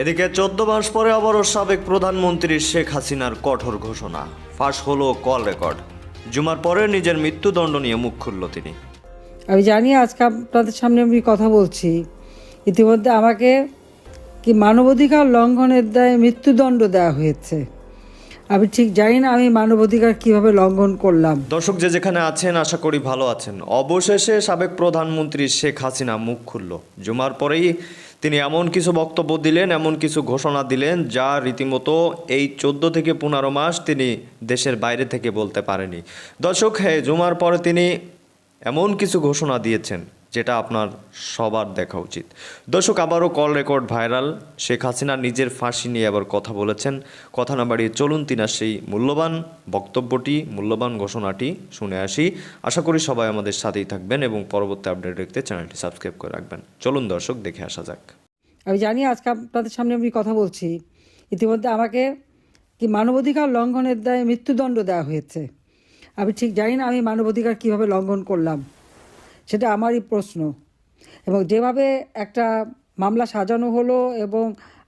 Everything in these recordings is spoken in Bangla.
এদিকে চোদ্দ মাস পরে আবারও সাবেক প্রধানমন্ত্রী শেখ হাসিনার কঠোর ঘোষণা। ফাঁস হলো কল রেকর্ড। জুমার পরে নিজের মৃত্যুদণ্ড নিয়ে মুখ খুলল তিনি। আমি জানি আজকে আপনাদের সামনে আমি কথা বলছি। ইতিমধ্যে আমাকে কি মানবাধিকার লঙ্ঘনের দায়ে মৃত্যুদণ্ড দেওয়া হয়েছে। আমি ঠিক জানি না আমি মানবাধিকার কীভাবে লঙ্ঘন করলাম। দর্শক যে যেখানে আছেন আশা করি ভালো আছেন। অবশেষে সাবেক প্রধানমন্ত্রী শেখ হাসিনা মুখ খুলল। জুমার পরেই তিনি এমন কিছু বক্তব্য দিলেন, এমন কিছু ঘোষণা দিলেন, যা রীতিমতো এই চোদ্দ থেকে পনেরো মাস তিনি দেশের বাইরে থেকে বলতে পারেনি। দর্শক হ্যাঁ জুমার পরে তিনি এমন কিছু ঘোষণা দিয়েছেন। যেটা আপনার সবার দেখা উচিত। দর্শক, আবারও call record viral Sheikh Hasina নিজের ফাঁসি নিয়ে আবার কথা বলেছেন। কথা না বাড়িয়ে চলুন তিনার সেই মূল্যবান বক্তব্যটি, মূল্যবান ঘোষণাটি শুনে আসি। আশা করি সবাই আমাদের সাথেই থাকবেন এবং পরবর্তী আপডেট দেখতে চ্যানেলটি সাবস্ক্রাইব করে রাখবেন। চলুন দর্শক, দেখে আসা যাক। আমি জানি আজকে আপনাদের সামনে আমি কথা বলছি। ইতিমধ্যে আমাকে কি মানবাধিকার লঙ্ঘনের দায়ে মৃত্যুদণ্ড দেওয়া হয়েছে? আমি ঠিক জানি না আমি মানবাধিকার কীভাবে লঙ্ঘন করলাম। সেটা আমারই প্রশ্ন। এবং যেভাবে একটা মামলা সাজানো হলো এবং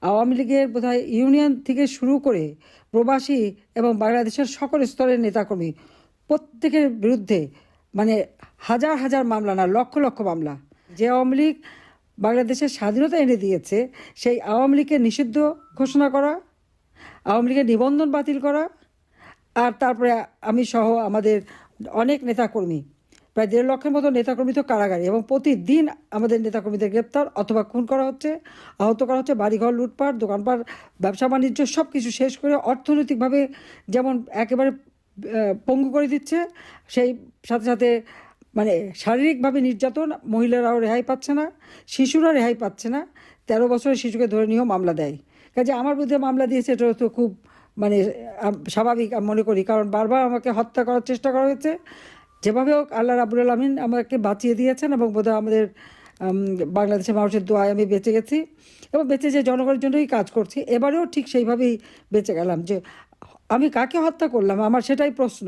আওয়ামী লীগের বোধহয় ইউনিয়ন থেকে শুরু করে প্রবাসী এবং বাংলাদেশের সকল স্তরের নেতাকর্মী প্রত্যেকের বিরুদ্ধে মানে হাজার হাজার মামলা না, লক্ষ লক্ষ মামলা। যে আওয়ামী লীগ বাংলাদেশের স্বাধীনতা এনে দিয়েছে, সেই আওয়ামী লীগকে নিষিদ্ধ ঘোষণা করা, আওয়ামী লীগের নিবন্ধন বাতিল করা, আর তারপরে আমি সহ আমাদের অনেক নেতাকর্মী প্রায় দেড় লক্ষের মতো নেতাকর্মী তো কারাগারে এবং প্রতিদিন আমাদের নেতাকর্মীদের গ্রেপ্তার অথবা খুন করা হচ্ছে, আহত করা হচ্ছে, বাড়িঘর, লুটপাট, দোকানপাট, ব্যবসা, বাণিজ্য সব কিছু শেষ করে অর্থনৈতিকভাবে যেমন একেবারে পঙ্গু করে দিচ্ছে, সেই সাথে সাথে মানে শারীরিকভাবে নির্যাতন, মহিলারাও রেহাই পাচ্ছে না, শিশুরা রেহাই পাচ্ছে না, তেরো বছরের শিশুকে ধরে নিয়েও মামলা দেয়। কাজে আমার বিরুদ্ধে মামলা দিয়েছে, এটা তো খুব মানে স্বাভাবিক মনে করি, কারণ বারবার আমাকে হত্যা করার চেষ্টা করা হয়েছে। যেভাবে হোক আল্লাহ রাবুল আলমিন আমাকে বাঁচিয়ে দিয়েছেন এবং বোধহয় আমাদের বাংলাদেশের মানুষের দোয়ায় আমি বেঁচে গেছি এবং বেঁচে যে জনগণের জন্যই কাজ করছি, এবারেও ঠিক সেইভাবেই বেঁচে গেলাম যে আমি কাকে হত্যা করলাম? আমার সেটাই প্রশ্ন।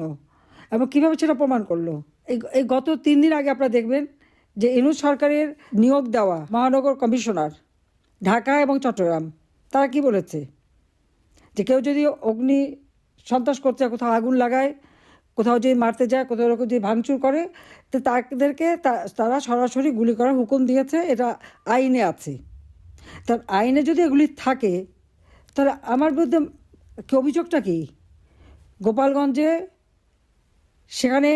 এবং কীভাবে সেটা প্রমাণ করল? এই এই গত তিন দিন আগে আপনারা দেখবেন যে ইনুজ সরকারের নিয়োগ দেওয়া মহানগর কমিশনার ঢাকা এবং চট্টগ্রাম, তারা কি বলেছে? যে কেউ যদি অগ্নি সন্ত্রাস করতে কোথাও আগুন লাগায় কোথাও যদি মারতে যায়, কোথাও এরকম যদি ভাঙচুর করে, তো তাদেরকে তারা সরাসরি গুলি করার হুকুম দিয়েছে, এটা আইনে আছে। তার আইনে যদি এগুলি থাকে, তাহলে আমার বিরুদ্ধে অভিযোগটা কি? গোপালগঞ্জে সেখানে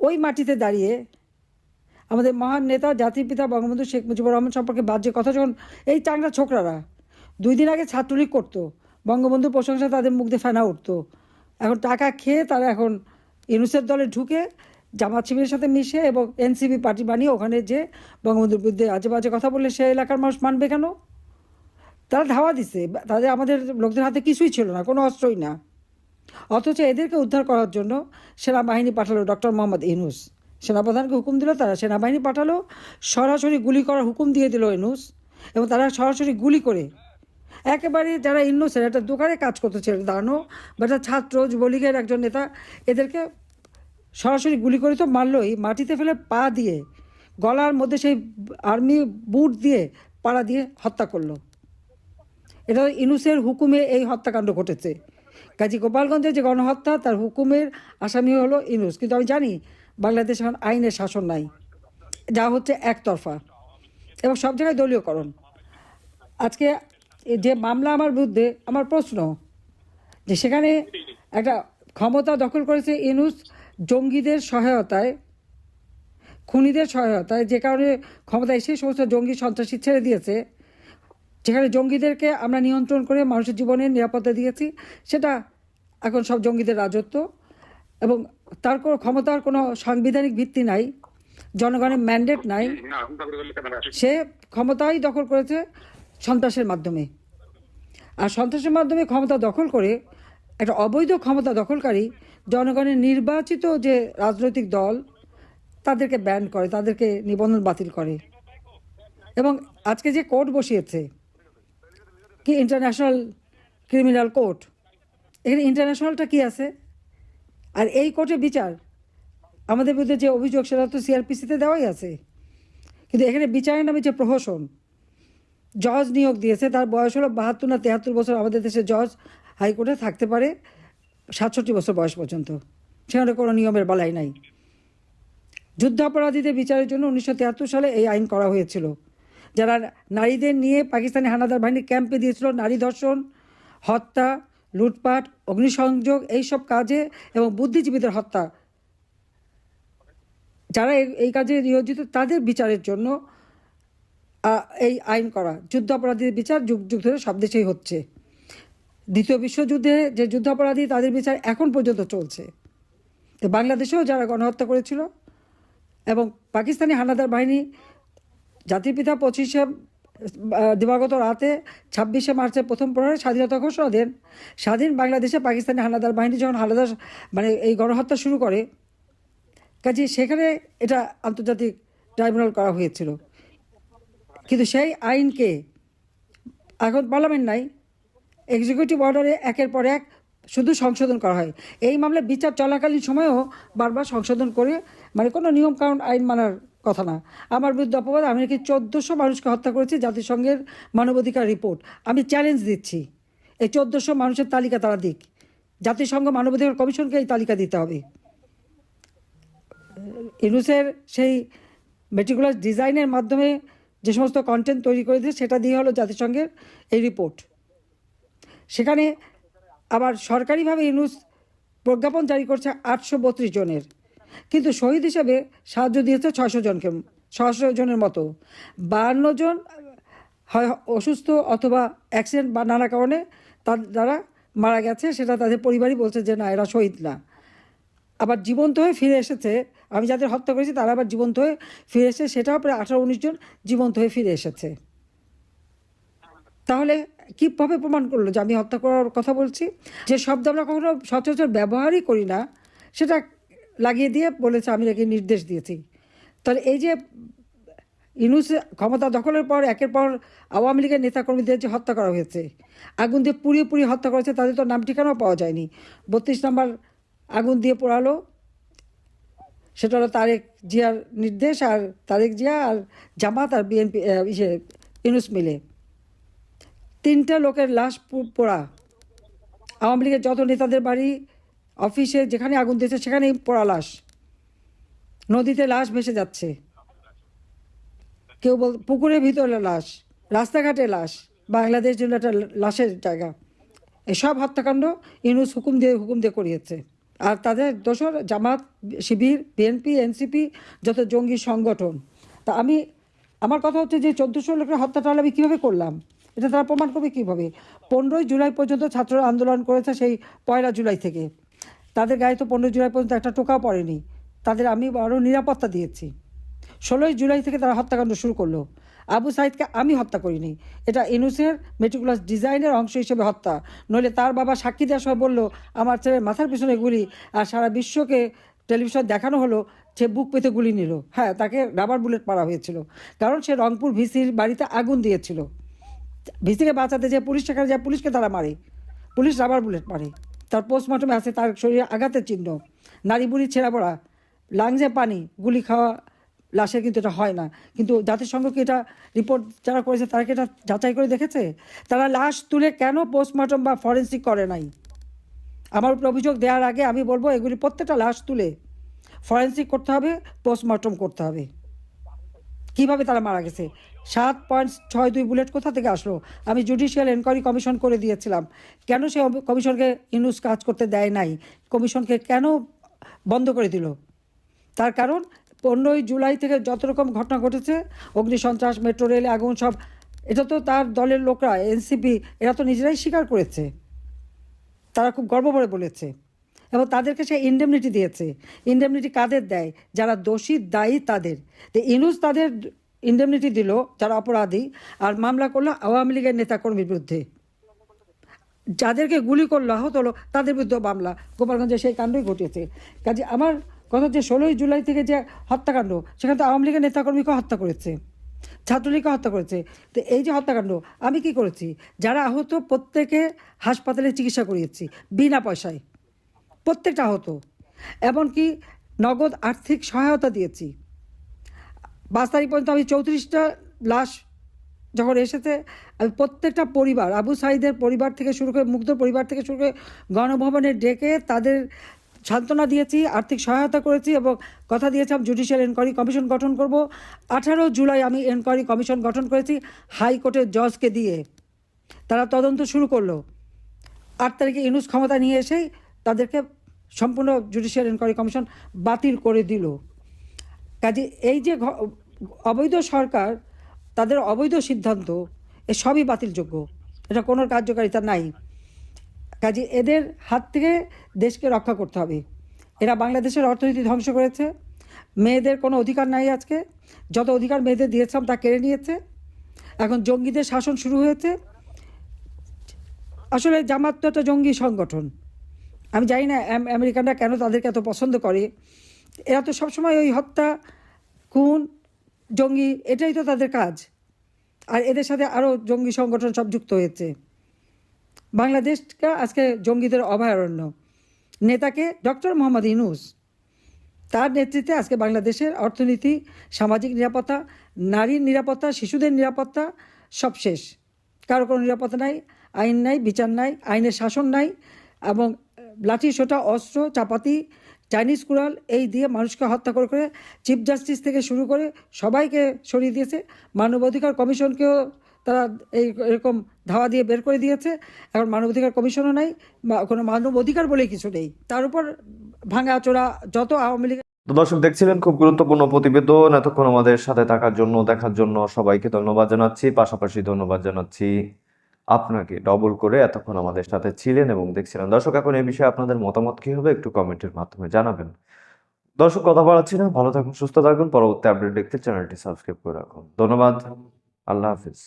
ওই মাটিতে দাঁড়িয়ে আমাদের মহান নেতা, জাতির পিতা বঙ্গবন্ধু শেখ মুজিবুর রহমান সম্পর্কে বাজে কথা যখন, এই চাংরা ছোকরারা দুই দিন আগে ছাত্রলীগ করতো, বঙ্গবন্ধুর প্রশংসা তাদের মুখ দিয়ে ফেনা উঠতো। এখন টাকা খেয়ে তারা এখন ইউনুসেফ দলে ঢুকে জামাত শিবিরের সাথে মিশে এবং এনসিপি পার্টি বানিয়ে ওখানে যে বঙ্গবন্ধুর বিরুদ্ধে আজে বাজে কথা বললে সে এলাকার মানুষ মানবে কেন? তারা ধাওয়া দিছে। তাদের আমাদের লোকদের হাতে কিছুই ছিল না, কোনো অস্ত্রই না। অথচ এদেরকে উদ্ধার করার জন্য সেনাবাহিনী পাঠালো ডক্টর মোহাম্মদ ইনুস সেনাপ্রধানকে হুকুম দিল, তারা সেনাবাহিনী পাঠালো, সরাসরি গুলি করার হুকুম দিয়ে দিল ইনুস এবং তারা সরাসরি গুলি করে একেবারে যারা ইনোসেন্ট একটা দোকানে কাজ করতে ছিল দাঁড়ানো, বা একটা ছাত্র, যুবলীগের একজন নেতা, এদেরকে সরাসরি গুলি করে তো মারলই, মাটিতে ফেলে পা দিয়ে, গলার মধ্যে সেই আর্মি বুট দিয়ে পাড়া দিয়ে হত্যা করল। এটা ইনুসের হুকুমে এই হত্যাকাণ্ড ঘটেছে। কাজী গোপালগঞ্জের যে গণহত্যা, তার হুকুমের আসামি হলো ইনুস। কিন্তু আমি জানি, বাংলাদেশ এখন আইনের শাসন নাই। যা হচ্ছে একতরফা। এবং সব জায়গায় দলীয়করণ। আজকে যে মামলা আমার বিরুদ্ধে আমার প্রশ্ন যে সেখানে একটা ক্ষমতা দখল করেছে ইনুস জঙ্গিদের সহায়তায় খুনিদের সহায়তায় যে কারণে ক্ষমতা এসে সমস্ত জঙ্গি সন্ত্রাসী ছেড়ে দিয়েছে যেখানে জঙ্গিদেরকে আমরা নিয়ন্ত্রণ করে মানুষের জীবনের নিরাপত্তা দিয়েছি সেটা এখন সব জঙ্গিদের রাজত্ব এবং তার কোনো ক্ষমতার কোনো সাংবিধানিক ভিত্তি নাই জনগণের ম্যান্ডেট নাই। সে ক্ষমতাই দখল করেছে সন্ত্রাসের মাধ্যমে। আর সন্ত্রাসের মাধ্যমে ক্ষমতা দখল করে, একটা অবৈধ ক্ষমতা দখলকারী জনগণের নির্বাচিত যে রাজনৈতিক দল, তাদেরকে ব্যান করে, তাদেরকে নিবন্ধন বাতিল করে। এবং আজকে যে কোর্ট বসিয়েছে, কি ইন্টারন্যাশনাল ক্রিমিনাল কোর্ট এখানে ইন্টারন্যাশনালটা কি আছে? আর এই কোর্টে বিচার, আমাদের বিরুদ্ধে যে অভিযোগ, সেটা তো সিআরপিসিতে দেওয়াই আছে। কিন্তু এখানে বিচারের নামে যে প্রহসন জজ নিয়োগ দিয়েছে, তার বয়স হলো বাহাত্তর না তেহাত্তর বছর। আমাদের দেশে জজ হাইকোর্টে থাকতে পারে সাতষট্টি বছর বয়স পর্যন্ত। সেখানে কোনো নিয়মের বালাই নাই। যুদ্ধাপরাধীদের বিচারের জন্য উনিশশো তিয়াত্তর সালে এই আইন করা হয়েছিল। যারা নারীদের নিয়ে পাকিস্তানি হানাদার বাহিনী ক্যাম্পে দিয়েছিল, নারী ধর্ষণ, হত্যা, লুটপাট, অগ্নিসংযোগ, এইসব কাজে এবং বুদ্ধিজীবীদের হত্যা, যারা এই- কাজে নিয়োজিত, তাদের বিচারের জন্য এই আইন করা। যুদ্ধ অপরাধীদের বিচার যুগ যুগ ধরে সব দেশেই হচ্ছে। দ্বিতীয় বিশ্বযুদ্ধে যে যুদ্ধাপরাধী তাদের বিচার এখন পর্যন্ত চলছে। তো বাংলাদেশেও যারা গণহত্যা করেছিল এবং পাকিস্তানি হানাদার বাহিনী জাতির পিতা পঁচিশে দিবাগত রাতে ছাব্বিশে মার্চের প্রথম প্রহরে স্বাধীনতা ঘোষণা দেন। স্বাধীন বাংলাদেশে পাকিস্তানি হানাদার বাহিনী যখন হানাদার মানে এই গণহত্যা শুরু করে কাজে সেখানে এটা আন্তর্জাতিক ট্রাইব্যুনাল করা হয়েছিল। কিন্তু সেই আইনকে এখন পার্লামেন্ট নাই এক্সিকিউটিভ অর্ডারে একের পর এক শুধু সংশোধন করা হয়। এই মামলায় বিচার চলাকালীন সময়েও বারবার সংশোধন করে মানে কোনো নিয়ম কারণ আইন মানার কথা না। আমার বিরুদ্ধে অপবাদ, আমি নাকি চোদ্দোশো মানুষকে হত্যা করেছি জাতিসংঘের মানবাধিকার রিপোর্ট আমি চ্যালেঞ্জ দিচ্ছি। এই চোদ্দোশো মানুষের তালিকা তারা দিক। জাতিসংঘ মানবাধিকার কমিশনকে এই তালিকা দিতে হবে। ইনুসের সেই মেটিকুলার ডিজাইনের মাধ্যমে যে সমস্ত কন্টেন্ট তৈরি করে দিয়েছে সেটা দিয়ে হলো জাতিসংঘের এই রিপোর্ট সেখানে আবার সরকারিভাবে ইনুস প্রজ্ঞাপন জারি করছে আটশো বত্রিশ জনের। কিন্তু শহীদ হিসেবে সাহায্য দিয়েছে ছশো জনকে ছশো জনের মতো। বাহান্ন জন হয় অসুস্থ অথবা অ্যাক্সিডেন্ট বা নানা কারণে তার দ্বারা মারা গেছে, সেটা তাদের পরিবারই বলছে যে না, এরা শহীদ না। আবার জীবন্ত হয়ে ফিরে এসেছে আমি যাদের হত্যা করেছি তারা আবার জীবন্ত হয়ে ফিরে এসেছে, সেটাও প্রায় আঠারো উনিশ জন জীবন্ত হয়ে ফিরে এসেছে। তাহলে কীভাবে প্রমাণ করল যে আমি হত্যা করার কথা বলছি? যে শব্দ আমরা কখনো সচরাচর ব্যবহারই করি না, সেটা লাগিয়ে দিয়ে বলেছে, আমি নাকি নির্দেশ দিয়েছি। তাহলে এই যে ইনুস ক্ষমতা দখলের পর, একের পর আওয়ামী লীগের নেতাকর্মীদের যে হত্যা করা হয়েছে, আগুন দিয়ে পুড়িয়ে পুড়িয়ে হত্যা করেছে, তাদের তো নাম ঠিকানাও পাওয়া যায়নি। বত্রিশ নম্বর আগুন দিয়ে পোড়ালো সেটা হলো তারেক জিয়ার নির্দেশ আর তারেক জিয়া আর জামাত আর বিএনপি ইসে, ইউনুস মিলে। তিনটা লোকের লাশ পোড়া। আওয়ামী লীগের যত নেতাদের বাড়ি, অফিসে যেখানে আগুন দিয়েছে সেখানেই পোড়া লাশ। নদীতে লাশ ভেসে যাচ্ছে। কেউ বল, পুকুরের ভিতরে লাশ, রাস্তাঘাটে লাশ, বাংলাদেশ জন্য একটা লাশের জায়গা। এসব হত্যাকাণ্ড ইউনুস হুকুম দিয়ে হুকুম দিয়ে করিয়েছে। আর তাদের দোসর জামাত, শিবির, বিএনপি, এনসিপি, যত জঙ্গি সংগঠন। তা আমি, আমার কথা হচ্ছে যে চোদ্দোশো লোকের হত্যাটা আমি কীভাবে করলাম? এটা তারা প্রমাণ করবে কীভাবে? পনেরোই জুলাই পর্যন্ত ছাত্ররা আন্দোলন করেছে সেই পয়লা জুলাই থেকে। তাদের গায়ে তো পনেরোই জুলাই পর্যন্ত একটা টোকাও পড়েনি। তাদের আমি আরও নিরাপত্তা দিয়েছি। ষোলোই জুলাই থেকে তারা হত্যাকাণ্ড শুরু করল। আবু সাইদকে আমি হত্যা করিনি। এটা ইনুসের মেটিকুলাস ডিজাইনের অংশ হিসেবে হত্যা। নইলে তার বাবা সাক্ষী দেওয়ার সময় বলল, আমার ছেলে মাথার পিছনে গুলি আর সারা বিশ্বকে টেলিভিশন দেখানো হলো, সে বুক পেতে গুলি নিল। হ্যাঁ তাকে রাবার বুলেট মারা হয়েছিল। কারণ সে রংপুর ভিসির বাড়িতে আগুন দিয়েছিল। ভিসিকে বাঁচাতে যে পুলিশ সেখানে যায়, পুলিশকে তারা মারে। পুলিশ রাবার বুলেট মারে। তার পোস্টমর্টমে আছে তার শরীরে আঘাতের চিহ্ন। নারী বুড়ি ছেঁড়া পড়া লাংজে পানি, গুলি খাওয়া লাশের কিন্তু এটা হয় না। কিন্তু জাতিসংঘ কি এটা রিপোর্ট যারা করেছে, তারা কি এটা যাচাই করে দেখেছে? তারা লাশ তুলে কেন পোস্টমর্টম বা ফরেন্সিক করে নাই? আমার উপর অভিযোগ দেওয়ার আগে আমি বলব, এগুলি প্রত্যেকটা লাশ তুলে ফরেন্সিক করতে হবে পোস্টমর্টম করতে হবে। কীভাবে তারা মারা গেছে? সাত পয়েন্ট ছয় দুই বুলেট কোথা থেকে আসলো? আমি জুডিশিয়াল এনকোয়ারি কমিশন করে দিয়েছিলাম। কেন সে কমিশনকে ইনুস কাজ করতে দেয় নাই? কমিশনকে কেন বন্ধ করে দিল? তার কারণ পনেরোই জুলাই থেকে যত রকম ঘটনা ঘটেছে অগ্নিসন্ত্রাস মেট্রো রেল, আগুন সব, এটা তো তার দলের লোকরা, এনসিপি, এরা তো নিজেরাই স্বীকার করেছে। তারা খুব গর্ব করে বলেছে। এবং তাদেরকে সে ইন্ডেমনিটি দিয়েছে। ইন্ডেমনিটি কাদের দেয়? যারা দোষী দায়ী তাদের। তো ইনুস তাদের ইন্ডেমনিটি দিল, যারা অপরাধী, আর মামলা করল আওয়ামী লীগের নেতাকর্মীর বিরুদ্ধে। যাদেরকে গুলি করল, আহত হলো, তাদের বিরুদ্ধে মামলা। গোপালগঞ্জে সেই কাণ্ডই ঘটিয়েছে। কাজে আমার কথা যে ষোলোই জুলাই থেকে যে হত্যাকাণ্ড, সেখানে তো আওয়ামী লীগের নেতাকর্মীকে হত্যা করেছে, ছাত্রলীগকে হত্যা করেছে। তো এই যে হত্যাকাণ্ড, আমি কি করেছি? যারা আহত প্রত্যেকে হাসপাতালে চিকিৎসা করিয়েছি, বিনা পয়সায়। প্রত্যেকটা আহত। এমনকি নগদ আর্থিক সহায়তা দিয়েছি। পাঁচ তারিখ পর্যন্ত আমি চৌত্রিশটা লাশ যখন এসেছে, আমি প্রত্যেকটা পরিবার, আবু সাইদের পরিবার থেকে শুরু করে মুগ্ধ পরিবার থেকে শুরু করে গণভবনে ডেকে তাদের সান্ত্বনা দিয়েছি, আর্থিক সহায়তা করেছি এবং কথা দিয়েছিলাম জুডিশিয়াল এনকোয়ারি কমিশন গঠন করব। আঠারো জুলাই আমি এনকোয়ারি কমিশন গঠন করেছি হাইকোর্টের জজকে দিয়ে। তারা তদন্ত শুরু করল। আট তারিখে ইনুস ক্ষমতা নিয়ে এসেই তাদেরকে সম্পূর্ণ জুডিশিয়াল এনকোয়ারি কমিশন বাতিল করে দিল। কাজে এই যে অবৈধ সরকার, তাদের অবৈধ সিদ্ধান্ত, এ সবই বাতিলযোগ্য। এটা কোনো কার্যকারিতা নাই। কাজে এদের হাত থেকে দেশকে রক্ষা করতে হবে। এরা বাংলাদেশের অর্থনীতি ধ্বংস করেছে। মেয়েদের কোনো অধিকার নাই আজকে। যত অধিকার মেয়েদের দিয়েছিলাম তা কেড়ে নিয়েছে। এখন জঙ্গিদের শাসন শুরু হয়েছে। আসলে জামাত তো একটা জঙ্গি সংগঠন। আমি জানি না আমেরিকানরা কেন তাদেরকে এত পছন্দ করে। এরা তো সবসময় ওই হত্যা, খুন, জঙ্গি, এটাই তো তাদের কাজ। আর এদের সাথে আরও জঙ্গি সংগঠন সব যুক্ত হয়েছে। বাংলাদেশটা আজকে জঙ্গিদের অভয়ারণ্য। নেতাকে ডক্টর মোহাম্মদ ইনুস তার নেতৃত্বে আজকে বাংলাদেশের অর্থনীতি, সামাজিক নিরাপত্তা, নারীর নিরাপত্তা, শিশুদের নিরাপত্তা সব শেষ। কারও কোনো নিরাপত্তা নাই, আইন নাই, বিচার নাই, আইনের শাসন নাই এবং লাঠি, সোটা, অস্ত্র, চাপাতি, চাইনিজ কুড়াল এই দিয়ে মানুষকে হত্যা করে করে চিফ জাস্টিস থেকে শুরু করে সবাইকে সরিয়ে দিয়েছে। মানবাধিকার কমিশনকেও তারা এই এরকম ধাওয়া দিয়ে বের করে দিয়েছে। এখন মানবাধিকার কমিশনও নাই, বা কোনো মানব অধিকার বলে কিছু নেই। তার উপর ভাঙা চোরা যত আওয়ামী লীগ তো দর্শক, দেখছিলেন খুব গুরুত্বপূর্ণ প্রতিবেদন। এতক্ষণ আমাদের সাথে থাকার জন্য, দেখার জন্য সবাইকে ধন্যবাদ জানাচ্ছি। পাশাপাশি ধন্যবাদ জানাচ্ছি আপনাকে ডবল করে এতক্ষণ আমাদের সাথে ছিলেন এবং দেখছিলেন। দর্শক, এখন এই বিষয়ে আপনাদের মতামত কি হবে একটু কমেন্টের মাধ্যমে জানাবেন। দর্শক, কথা বাড়াচ্ছি না। ভালো থাকুন, সুস্থ থাকুন। পরবর্তী আপডেট দেখতে চ্যানেলটি সাবস্ক্রাইব করে রাখুন। ধন্যবাদ। আল্লাহ হাফিজ।